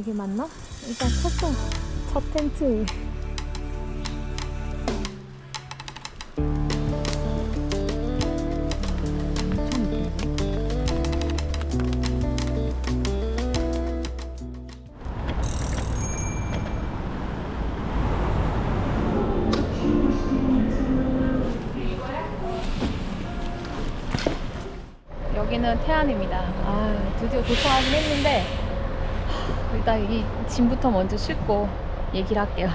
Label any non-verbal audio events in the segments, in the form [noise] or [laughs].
이게 맞나? 일단 쳤어. 첫 텐트. 여기는 태안입니다. 아, 드디어 도착하긴 했는데 일단 이 짐부터 먼저 싣고 얘기를 할게요.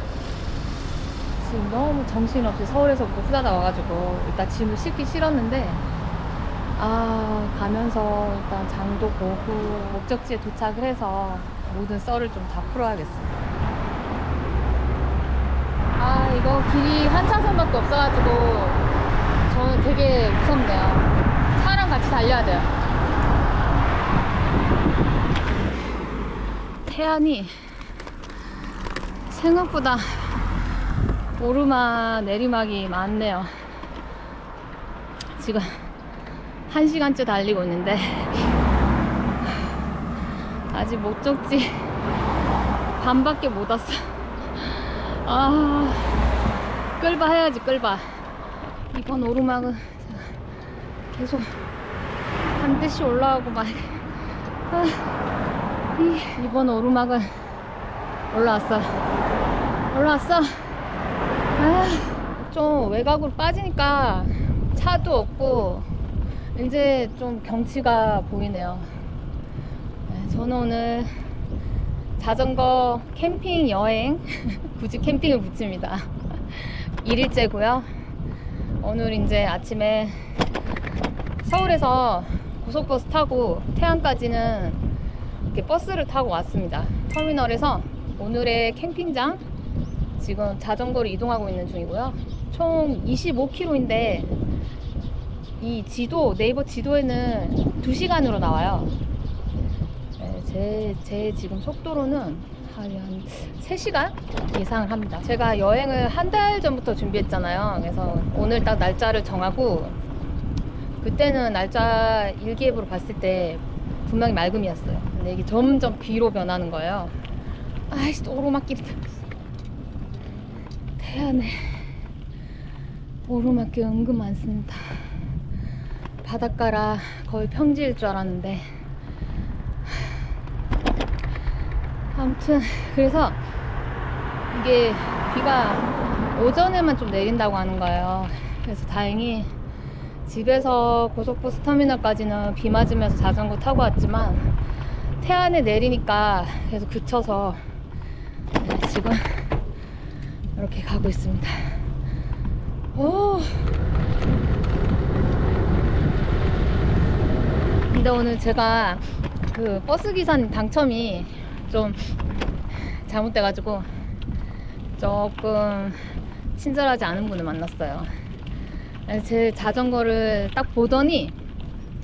지금 너무 정신없이 서울에서부터 후다다 와가지고 일단 짐을 싣기 싫었는데 아 가면서 일단 장도 보고 목적지에 도착을 해서 모든 썰을 좀 다 풀어야겠어요. 아 이거 길이 한 차선밖에 없어가지고 저는 되게 무섭네요. 차랑 같이 달려야 돼요. 태안이 생각보다 오르막 내리막이 많네요. 지금 한 시간째 달리고 있는데 아직 목적지 반밖에 못 왔어. 아 끌바 해야지 끌바. 이번 오르막은 계속 반드시 올라가고 막 아, 이, 이번 오르막은 올라왔어. 올라왔어. 아, 좀 외곽으로 빠지니까 차도 없고 이제 좀 경치가 보이네요. 네, 저는 오늘 자전거 캠핑 여행 [laughs] 굳이 캠핑을 붙입니다. 1일째고요. 오늘 이제 아침에 서울에서 고속버스 타고 태안까지는 이렇게 버스를 타고 왔습니다. 터미널에서 오늘의 캠핑장 지금 자전거로 이동하고 있는 중이고요. 총 25km인데 이 지도 네이버 지도에는 2시간으로 나와요. 네, 제, 제 지금 속도로는 한, 한 3시간 예상을 합니다. 제가 여행을 한 달 전부터 준비했잖아요. 그래서 오늘 딱 날짜를 정하고 그때는 날짜 일기예보로 봤을 때 분명히 맑음이었어요. 근데 이게 점점 비로 변하는 거예요. 아이씨, 또 오르막길이다. 태안에 오르막길 은근 많습니다. 바닷가라 거의 평지일 줄 알았는데. 아무튼, 그래서 이게 비가 오전에만 좀 내린다고 하는 거예요. 그래서 다행히 집에서 고속버스 터미널까지는 비 맞으면서 자전거 타고 왔지만 태안에 내리니까 계속 그쳐서 네, 지금 이렇게 가고 있습니다. 오. 근데 오늘 제가 그 버스 기사님 당첨이 좀 잘못돼가지고 조금 친절하지 않은 분을 만났어요. 제 자전거를 딱 보더니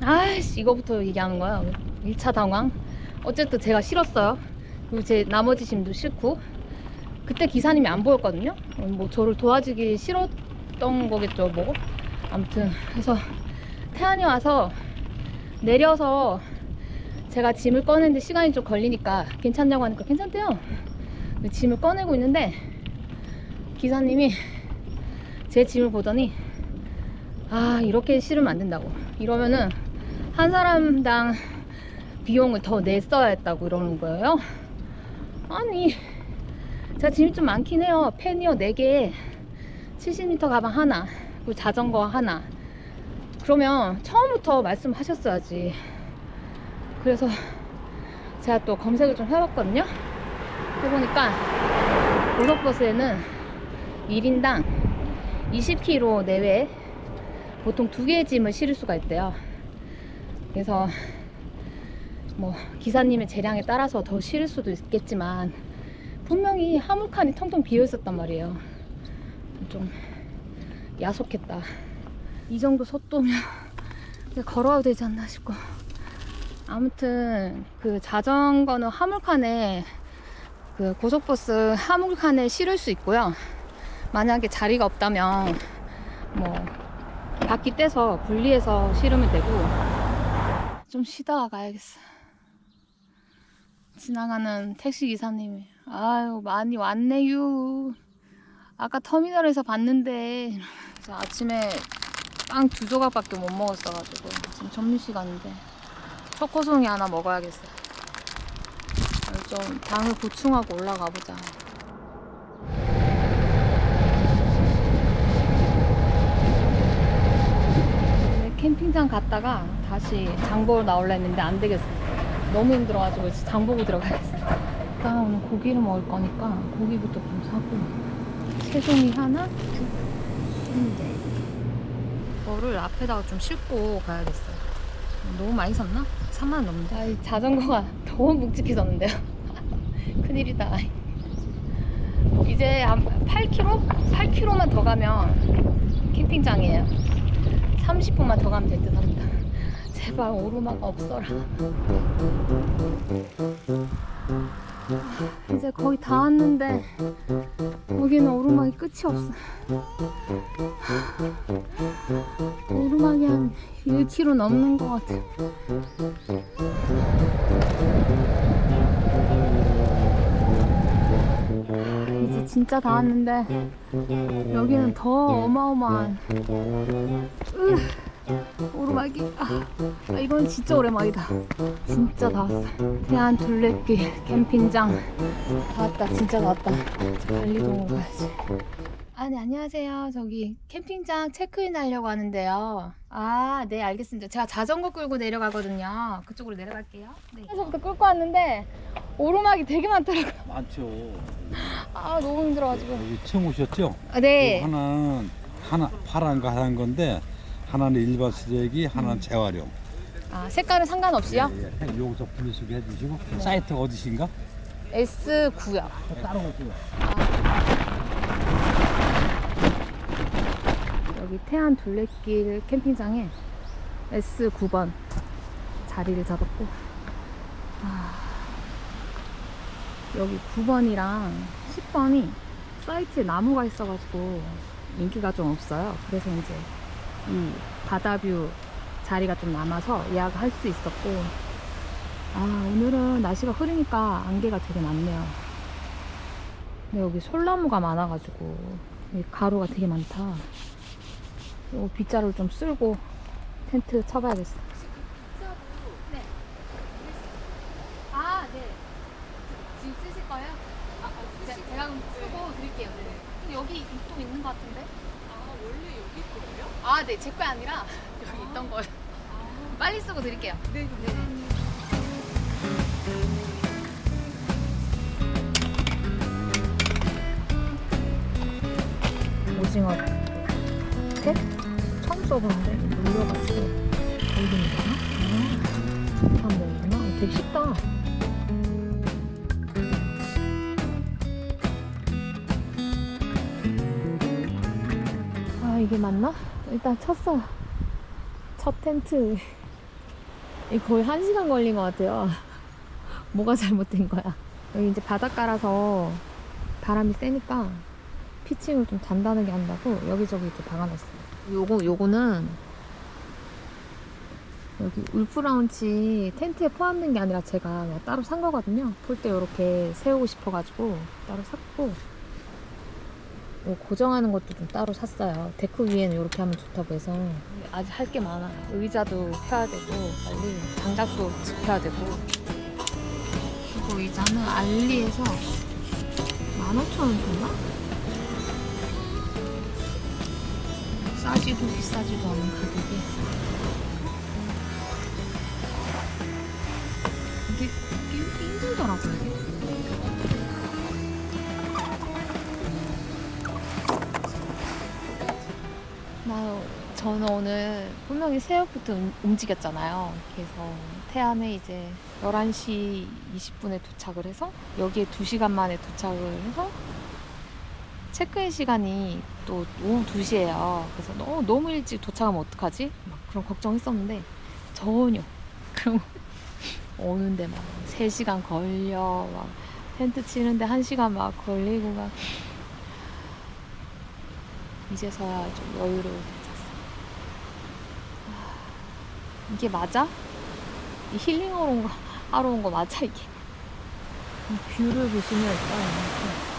아이씨 이거부터 얘기하는 거야 1차 당황 어쨌든 제가 싫었어요. 그리고 제 나머지 짐도 싫고. 그때 기사님이 안 보였거든요. 뭐 저를 도와주기 싫었던 거겠죠 뭐. 아무튼 그래서 태안이 와서 내려서 제가 짐을 꺼내는데 시간이 좀 걸리니까 괜찮냐고 하니까 괜찮대요. 짐을 꺼내고 있는데 기사님이 제 짐을 보더니 아 이렇게 싫으면 안 된다고. 이러면은 한 사람당 비용을 더 냈어야 했다고 이러는 거예요? 아니 제가 짐이 좀 많긴 해요. 패니어 4개. 70m 가방 하나 그리고 자전거 하나. 그러면 처음부터 말씀하셨어야지. 그래서 제가 또 검색을 좀 해봤거든요. 해보니까 고속버스에는 1인당 20km 내외 보통 두 개의 짐을 실을 수가 있대요. 그래서 뭐 기사님의 재량에 따라서 더 실을 수도 있겠지만 분명히 화물칸이 텅텅 비어 있었단 말이에요. 좀 야속했다. 이 정도 속도면 걸어와도 되지 않나 싶고. 아무튼 그 자전거는 화물칸에 그 고속버스 화물칸에 실을 수 있고요. 만약에 자리가 없다면 뭐 바퀴 떼서 분리해서 실으면 되고 좀 쉬다가 가야겠어 지나가는 택시 기사님이 아유 많이 왔네요. 아까 터미널에서 봤는데 아침에 빵 두 조각밖에 못 먹었어가지고 지금 점심 시간인데 초코송이 하나 먹어야겠어요. 좀 당을 보충하고 올라가 보자. 네, 캠핑장 갔다가 다시 장보러 나올라 했는데 안 되겠어. 너무 힘들어가지고 이제 장보고 들어가야겠어. 일단 오늘 고기를 먹을 거니까 고기부터 좀 사고 새송이 하나, 순대. 이거를 앞에다가 좀 싣고 가야겠어요. 너무 많이 샀나? 3만 원 넘는데. 아, 이 자전거가 [laughs] 너무 묵직해졌는데요. [laughs] 큰일이다. 이제 한 8km? 8km만 더 가면 캠핑장이에요. 30분만 더 가면 될 듯 합니다. 제발 오르막 없어라. 이제 거의 다 왔는데 여기는 오르막이 끝이 없어. 오르막이 한 1km 넘는 것 같아. 이제 진짜 다 왔는데 여기는 더 어마어마한 으, 오르막이 아, 아, 이건 진짜 오랜만이다 진짜 다 왔어 태안 둘레길 캠핑장 다 왔다 진짜 다 왔다 관리동으로 가야지 아, 네, 안녕하세요. 저기 캠핑장 체크인 하려고 하는데요. 아, 네, 알겠습니다. 제가 자전거 끌고 내려가거든요. 그쪽으로 내려갈게요. 네. 에서부터 끌고 왔는데 오르막이 되게 많더라고요. 많죠. 아, 너무 힘들어가지고. 여기 처음 오셨죠? 아, 네. 하나는 하나 파란 거 하얀 건데 하나는 일반 쓰레기, 하나는 재활용. 아, 색깔은 상관없이요? 예, 예. 여기서 분리수거 해주시고 사이트 어디신가? S9요. 따로 오세요. 여기 태안 둘레길 캠핑장에 S9번 자리를 잡았고 아, 여기 9번이랑 10번이 사이트에 나무가 있어가지고 인기가 좀 없어요. 그래서 이제 이 바다뷰 자리가 좀 남아서 예약을 할수 있었고 아 오늘은 날씨가 흐리니까 안개가 되게 많네요. 근데 여기 솔나무가 많아가지고 이 가루가 되게 많다. 요 빗자루를 좀 쓸고 텐트 쳐봐야겠어. 네. 아, 네. 지금 쓰실 거예요? 아, 제, 제가 그럼 쓰고 드릴게요. 네. 근데 여기 또 있는 것 같은데? 아? 아, 네. 제 거 아니라 여기 있던 거예요. 빨리 쓰고 드릴게요. 네. 네. 오징어 회? 처음 써보는데 물려가지고 보이는구나? 아, 한 먹구나. 되게 쉽다. 아 이게 맞나? 일단 쳤어요. 첫 텐트. 이 거의 한 시간 걸린 것 같아요. [laughs] 뭐가 잘못된 거야? 여기 이제 바닷가라서 바람이 세니까 피칭을 좀 단단하게 한다고 여기저기 이렇게 박아놨어요. 요거 요거는 여기 울프라운치 텐트에 포함된 게 아니라 제가 그냥 따로 산 거거든요. 폴대 이렇게 세우고 싶어가지고 따로 샀고 뭐 고정하는 것도 좀 따로 샀어요. 데크 위에는 이렇게 하면 좋다고 해서 아직 할 게 많아요. 의자도 펴야 되고 빨리 장작도 짚어야 되고 이거 의자는 알리에서 15,000원 줬나? 싸지도 비싸지도 않은 가격에 이게 힘들더라고요 저는 오늘 분명히 새벽부터 움- 움직였잖아요. 그래서 태안에 이제 11시 20분에 도착을 해서 여기에 2시간 만에 도착을 해서 체크인 시간이 또 오후 2시예요. 그래서 너무, 너무 일찍 도착하면 어떡하지? 막 그런 걱정했었는데 전혀. [laughs] 그럼 오는데 막 3시간 걸려. 막 텐트 치는데 1시간 막 걸리고 막 이제서야 좀 되찾았어. 아, 이게 맞아? 이 힐링하러 온 거, 하러 온 거 맞아, 이게? 뷰를 보시면 일단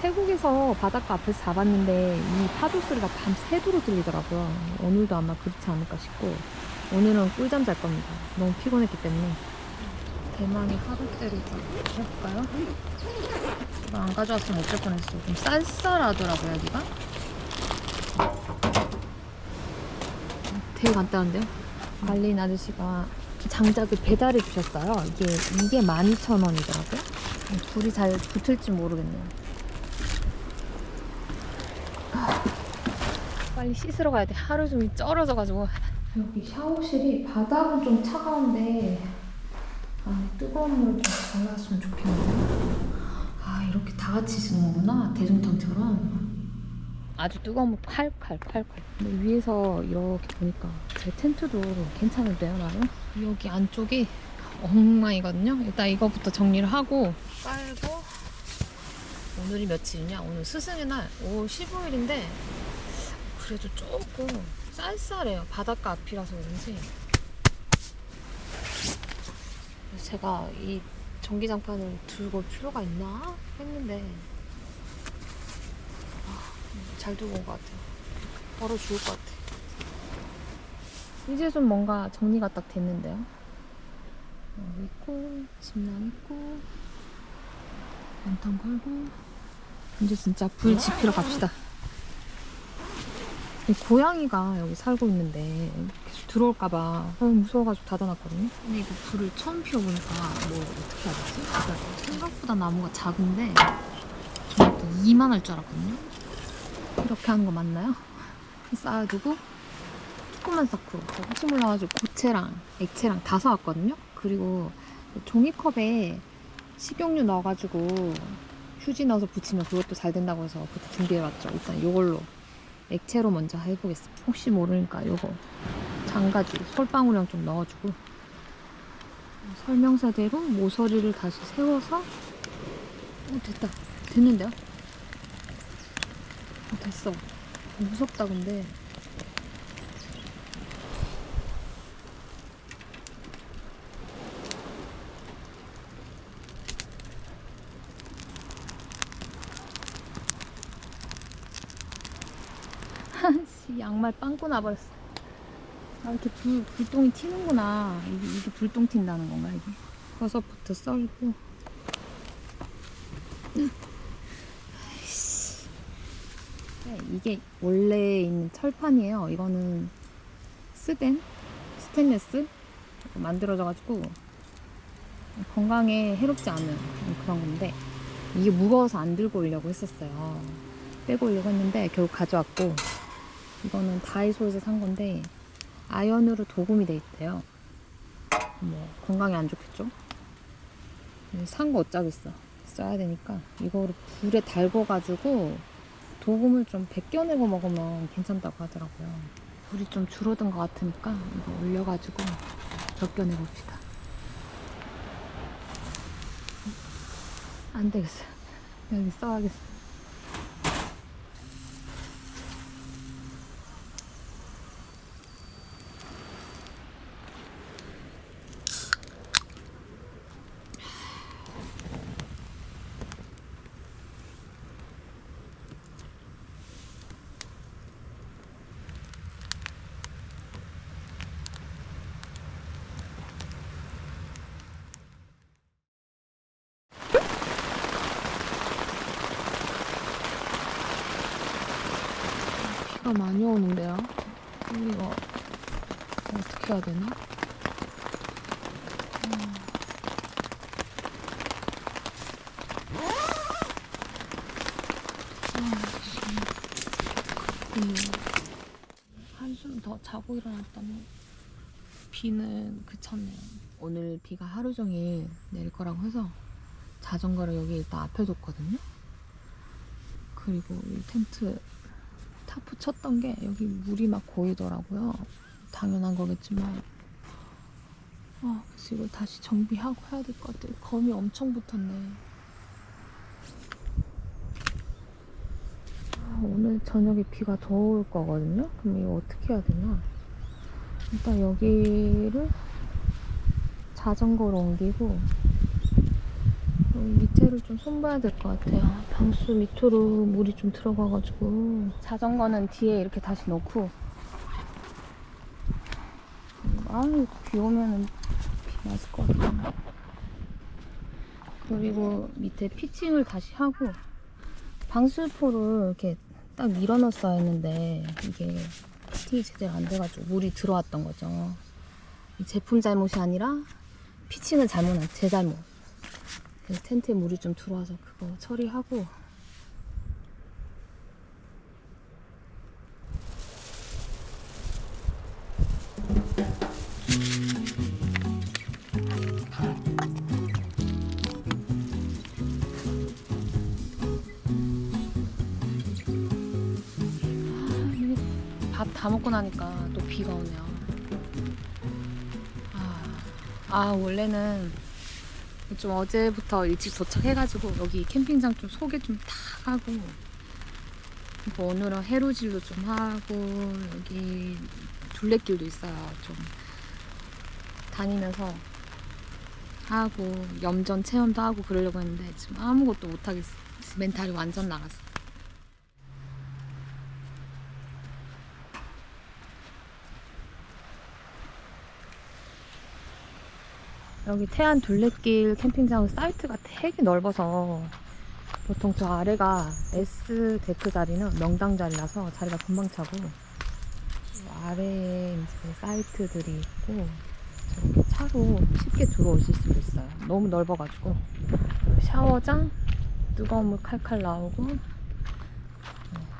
태국에서 바닷가 앞에서 잡았는데 이 파도 소리가 밤새도록 들리더라고요. 오늘도 아마 그렇지 않을까 싶고 오늘은 꿀잠 잘 겁니다. 너무 피곤했기 때문에 대만의 하루대로 좀 해볼까요? 안 가져왔으면 어쩔 뻔했어. 좀 쌀쌀하더라고요 여기가. 되게 간단한데요? 관리인 아저씨가 장작을 배달해 주셨어요. 이게 이게 12,000원이더라고요. 불이 잘 붙을지 모르겠네요. 아, 빨리 씻으러 가야 돼. 하루 종일 쩔어져가지고. 여기 샤워실이 바닥은 좀 차가운데 안에 뜨거운 물을 좀 발랐으면 좋겠네요. 아 이렇게 다 같이 쓰는구나 대중탕처럼. 아주 뜨거운 물 칼칼 칼칼. 근데 위에서 이렇게 보니까 제 텐트도 괜찮은데요 나름. 여기 안쪽이 엉망이거든요. 일단 이거부터 정리를 하고 깔고 오늘이 며칠이냐? 오늘 스승의 날. 오 15일인데 그래도 조금 쌀쌀해요. 바닷가 앞이라서 그런지. 제가 이 전기장판을 들고 올 필요가 있나 했는데 아, 잘 두고 온 것 같아요. 바로 죽을 것 같아. 이제 좀 뭔가 정리가 딱 됐는데요. 여기 있고, 침낭 있고, 연탄 걸고, 이제 진짜 불 지피러 갑시다. 이 고양이가 여기 살고 있는데 계속 들어올까봐 어, 무서워가지고 닫아놨거든요. 근데 이거 불을 처음 피워보니까 뭐 어떻게 해야 되지? 그러니까 생각보다 나무가 작은데 저도 이만할 줄 알았거든요. 이렇게 하는 거 맞나요? [laughs] 쌓아두고 조그만 사쿠 혹시 몰라가지고 고체랑 액체랑 다 사왔거든요. 그리고 종이컵에 식용유 넣어가지고 휴지 넣어서 붙이면 그것도 잘 된다고 해서 그것도 준비해왔죠. 일단 이걸로 액체로 먼저 해보겠습니다. 혹시 모르니까 요거 장가지 솔방울형 좀 넣어주고 설명서대로 모서리를 다시 세워서 어 됐다 됐는데요? 어, 됐어 무섭다 근데 [laughs] 씨, 양말 빵꾸 나버렸어. 아, 이렇게 불, 불똥이 튀는구나. 이게, 이게 불똥 튄다는 건가, 이게? 버섯부터 썰고. 아이씨. 네, 이게 원래 있는 철판이에요. 이거는 스덴? 스테인레스? 만들어져가지고 건강에 해롭지 않은 그런 건데 이게 무거워서 안 들고 오려고 했었어요. 빼고 오려고 했는데 결국 가져왔고 이거는 다이소에서 산 건데 아연으로 도금이 돼 있대요. 뭐 건강에 안 좋겠죠? 산 거 어쩌겠어. 써야 되니까 이거를 불에 달궈가지고 도금을 좀 벗겨내고 먹으면 괜찮다고 하더라고요. 불이 좀 줄어든 것 같으니까 이거 올려가지고 벗겨내 봅시다. 안 되겠어. 여기 써야겠어. 비가 많이 오는데요. 이거 어떻게 해야 되나? 음. 아, 음. 한숨 더 자고 일어났더니 비는 그쳤네요. 오늘 비가 하루 종일 내릴 거라고 해서 자전거를 여기 일단 앞에 뒀거든요. 그리고 이 텐트 타프 쳤던 게 여기 물이 막 고이더라고요. 당연한 거겠지만. 아, 그래서 이걸 다시 정비하고 해야 될 것 같아요. 검이 엄청 붙었네. 아, 오늘 저녁에 비가 더 올 거거든요. 그럼 이거 어떻게 해야 되나? 일단 여기를 자전거로 옮기고 밑에를 좀 손봐야 될 것 같아요. 방수 밑으로 물이 좀 들어가가지고 자전거는 뒤에 이렇게 다시 놓고 아유 비 오면은 비 맞을 것 같아. 그리고 밑에 피칭을 다시 하고 방수포를 이렇게 딱 밀어넣었어야 했는데 이게 피팅이 제대로 안 돼가지고 물이 들어왔던 거죠. 이 제품 잘못이 아니라 피칭을 잘못한 제 잘못. 그래서 텐트에 물이 좀 들어와서 그거 처리하고 밥다 먹고 나니까 또 비가 오네요. 아, 아 원래는 좀 어제부터 일찍 도착해가지고 여기 캠핑장 좀 소개 좀 다 하고 뭐 오늘은 해루질도 좀 하고 여기 둘레길도 있어요. 좀 다니면서 하고 염전 체험도 하고 그러려고 했는데 지금 아무것도 못 하겠어. 멘탈이 완전 나갔어. 여기 태안 둘레길 캠핑장은 사이트가 되게 넓어서 보통 저 아래가 S 데크 자리는 명당 자리라서 자리가 금방 차고 아래에 이제 사이트들이 있고 저렇게 차로 쉽게 들어오실 수도 있어요. 너무 넓어가지고 샤워장 뜨거운 물 칼칼 나오고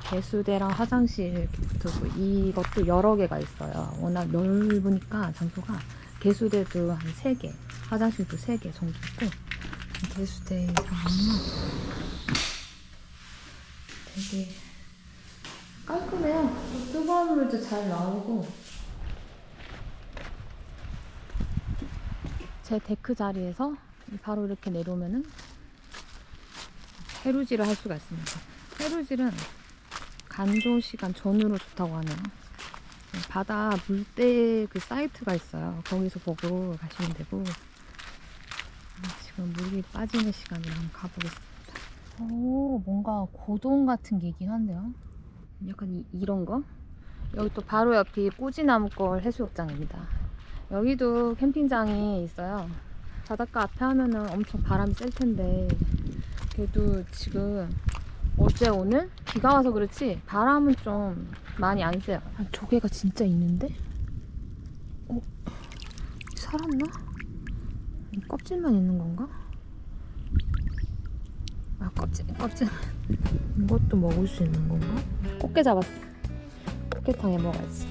개수대랑 화장실 이렇게 붙어있고 이것도 여러 개가 있어요. 워낙 넓으니까 장소가 개수대도 한 3개, 화장실도 3개 정도 있고 개수대랑 되게 깔끔해요. 또 뜨거운 물도 잘 나오고 제 데크 자리에서 바로 이렇게 내려오면은 해루질을 할 수가 있습니다. 해루질은 간조 시간 전후로 좋다고 하네요. 바다 물때 그 사이트가 있어요. 거기서 보고 가시면 되고 아, 지금 물이 빠지는 시간에 한번 가보겠습니다. 오 뭔가 고동 같은 게 있긴 한데요. 약간 이, 이런 거? 여기 또 바로 옆이 꼬지나무골 해수욕장입니다. 여기도 캠핑장이 있어요. 바닷가 앞에 하면은 엄청 바람이 셀 텐데 그래도 지금 어제 오늘 비가 와서 그렇지 바람은 좀 많이 안 세요. 아, 조개가 진짜 있는데? 어? 살았나? 이 껍질만 있는 건가? 아 껍질 껍질 이것도 먹을 수 있는 건가? 꽃게 잡았어. 꽃게탕에 먹어야지.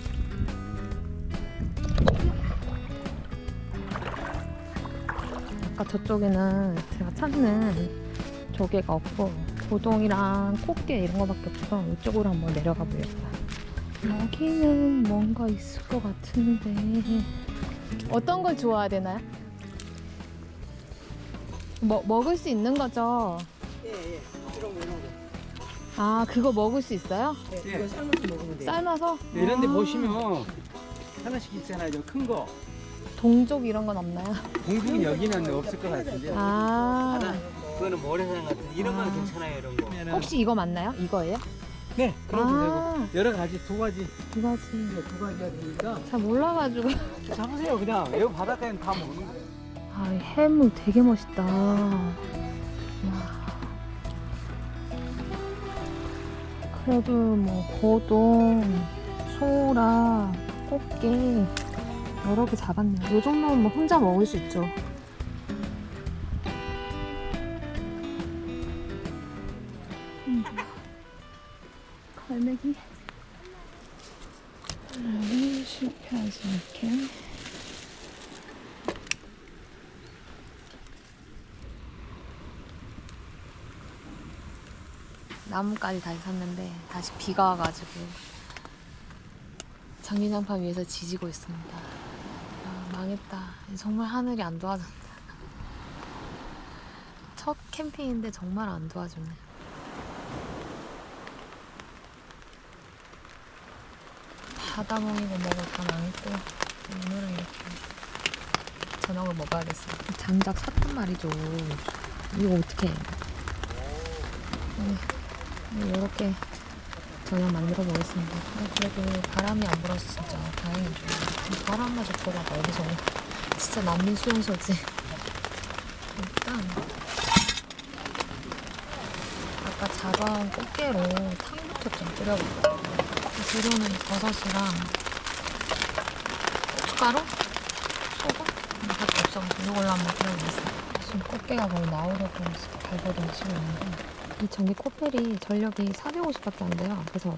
아까 저쪽에는 제가 찾는 조개가 없고 고동이랑 꽃게 이런 거밖에 없어서 이쪽으로 한번 내려가 보려고요. 여기는 뭔가 있을 것 같은데 어떤 걸 좋아야 되나요? 뭐 먹을 수 있는 거죠? 예, 예. 이런 거, 이런 거. 아 그거 먹을 수 있어요? 예, 이거 삶아서 먹으면 돼요. 삶아서? 네, 이런 데 아, 보시면 하나씩 있잖아요. 저 큰 거. 동족 이런 건 없나요? 공중은 여기는 없을 것 같은데. 아 그거는 모래사장 같은 이런 건 아. 괜찮아요, 이런 거. 혹시 이거 맞나요? 이거예요? 네, 거 아. 되고. 여러 가지, 두 가지. 두 가지 두 가지가 되니까. 잘 몰라가지고 잡으세요, 그냥. 여기 바닷가에는 다 먹는 거. 아, 이 해물 되게 멋있다. 와. 그래도 뭐 고동, 소라, 꽃게 여러 개 잡았네요. 이 정도면 뭐 혼자 먹을 수 있죠. 나무까지 다시 샀는데 다시 비가 와가지고 장미장판 위에서 지지고 있습니다. 아, 망했다. 정말 하늘이 안 도와준다. [laughs] 첫 캠핑인데 정말 안 도와주네. 바다몽이고 먹을 다 망했고 오늘은 이렇게 저녁을 먹어야겠어요. 장작 샀단 말이죠. 이거 어떻게 해? 이렇게 저녁 만들어 보겠습니다. 아, 그래도 바람이 안 불어서 진짜 다행이죠. 바람마저 불어가 온- [laughs] 진짜 난민 수용소지. [laughs] 일단 아까 잡아온 꽃게로 탕부터 좀 끓여볼게요. 재료는 버섯이랑 고춧가루, 소금 밖에 없어가지고 이걸로 한번 끓여보겠습니다. 지금 꽃게가 거의 나오려고 발버둥 치고 있는데 이 전기 코펠이 전력이 450밖에 안 돼요. 그래서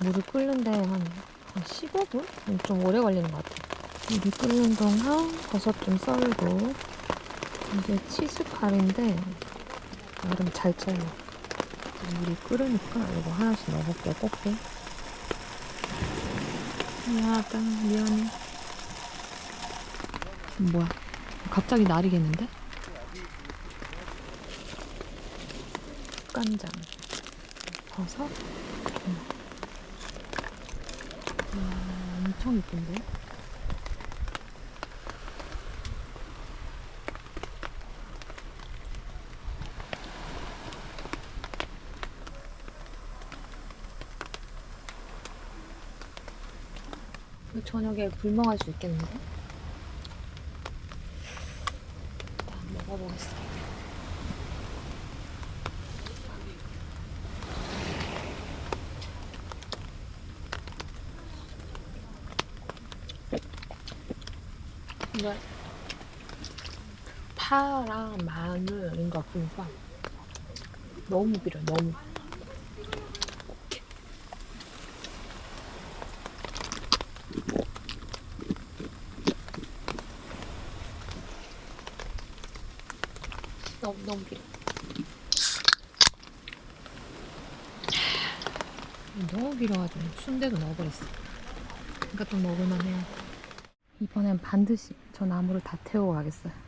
물을 끓는데 한, 한 15분? 좀 오래 걸리는 것 같아요. 물이 끓는 동안 버섯 좀 썰고 이게 치즈칼인데 나름 잘 쪄요. 물이 끓으니까 이거 하나씩 넣어볼게요. 꽃게. 미안하다. 미안해. 뭐야? 갑자기 날이겠는데? 간장, 버섯. 음. 와, 엄청 이쁜데? 저녁에 굶어갈 수 있겠는데? 일단 먹어보겠습니다. 근데 파랑 마늘 이런 거 보니까 너무 비려 너무. 너무 너무 비려. 너무 비려가지고 순대도 넣어버렸어. 그러니까 좀 먹을만해요 이번엔 반드시 저 나무를 다 태우고 가겠어요.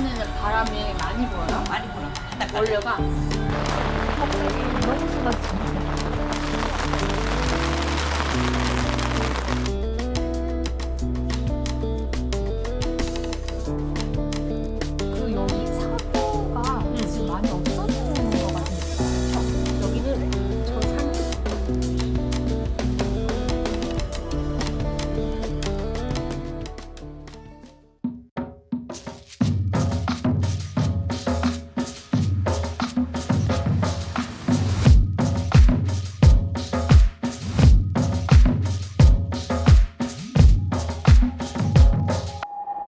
이 동네는 바람이 많이 불어요? 많이 불어. 원래가 너무 쏟아지죠.